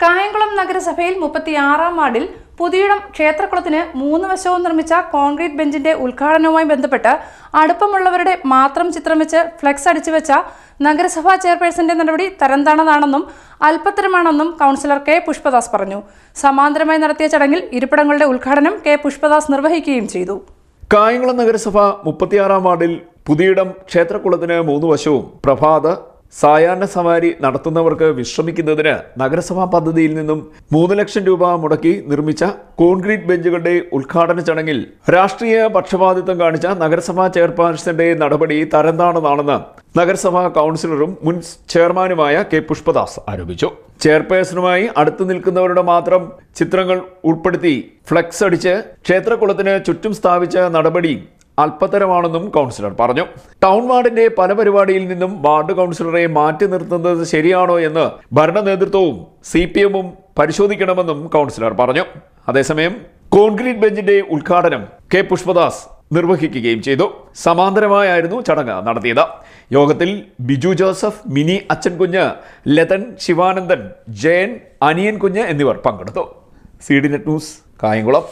കായംകുളം നഗരസഭയിൽ മുപ്പത്തിയാറാം വാർഡിൽ പുതിയിടം ക്ഷേത്രക്കുളത്തിന് മൂന്ന് വശവും നിർമ്മിച്ച കോൺക്രീറ്റ് ബെഞ്ചിന്റെ ഉദ്ഘാടനവുമായി ബന്ധപ്പെട്ട് അടുപ്പമുള്ളവരുടെ മാത്രം ചിത്രം വെച്ച് ഫ്ലെക്സ് അടിച്ചു വെച്ച നഗരസഭാ ചെയർപേഴ്സന്റെ നടപടി തരംതാണതാണെന്നും അല്പത്തരമാണെന്നും കൗൺസിലർ കെ പുഷ്പദാസ് പറഞ്ഞു. സമാന്തരമായി നടത്തിയ ചടങ്ങിൽ ഇരിപ്പിടങ്ങളുടെ ഉദ്ഘാടനം കെ പുഷ്പദാസ് നിർവഹിക്കുകയും ചെയ്തു. കായംകുളം നഗരസഭ മുപ്പത്തിയാറാം വാർഡിൽ പുതിയിടം ക്ഷേത്രക്കുളത്തിന് മൂന്ന് വശവും പ്രഭാത സായാഹ്ന സവാരി നടത്തുന്നവർക്ക് വിശ്രമിക്കുന്നതിന് നഗരസഭാ പദ്ധതിയിൽ നിന്നും മൂന്ന് ലക്ഷം രൂപ മുടക്കി നിർമ്മിച്ച കോൺക്രീറ്റ് ബെഞ്ചുകളുടെ ഉദ്ഘാടന ചടങ്ങിൽ രാഷ്ട്രീയ പക്ഷപാതിത്വം കാണിച്ച നഗരസഭാ ചെയർപേഴ്സന്റെ നടപടി തരംതാണതാണെന്ന് നഗരസഭാ കൗൺസിലറും മുൻ ചെയർമാനുമായ കെ പുഷ്പദാസ് ആരോപിച്ചു. ചെയർപേഴ്സണുമായി അടുത്തു നിൽക്കുന്നവരുടെ മാത്രം ചിത്രങ്ങൾ ഉൾപ്പെടുത്തി ഫ്ലെക്സ് അടിച്ച് ക്ഷേത്രക്കുളത്തിന് ചുറ്റും സ്ഥാപിച്ച നടപടി അല്പത്തരമാണെന്നും കൗൺസിലർ പറഞ്ഞു. ടൗൺ വാർഡിന്റെ പല പരിപാടിയിൽ നിന്നും വാർഡ് കൗൺസിലറെ മാറ്റി നിർത്തുന്നത് ശരിയാണോ എന്ന് ഭരണ നേതൃത്വവും സി പി എമ്മും പരിശോധിക്കണമെന്നും കൗൺസിലർ പറഞ്ഞു. അതേസമയം കോൺക്രീറ്റ് ബെഞ്ചിന്റെ ഉദ്ഘാടനം കെ പുഷ്പദാസ് നിർവഹിക്കുകയും ചെയ്തു. സമാന്തരമായായിരുന്നു ചടങ്ങ് നടത്തിയത്. യോഗത്തിൽ ബിജു ജോസഫ് മിനി അച്ഛൻകുഞ്ഞ് ലതൻ ശിവാനന്ദൻ ജയൻ അനിയൻ കുഞ്ഞ് എന്നിവർ പങ്കെടുത്തു. C D net news Kayamkulam.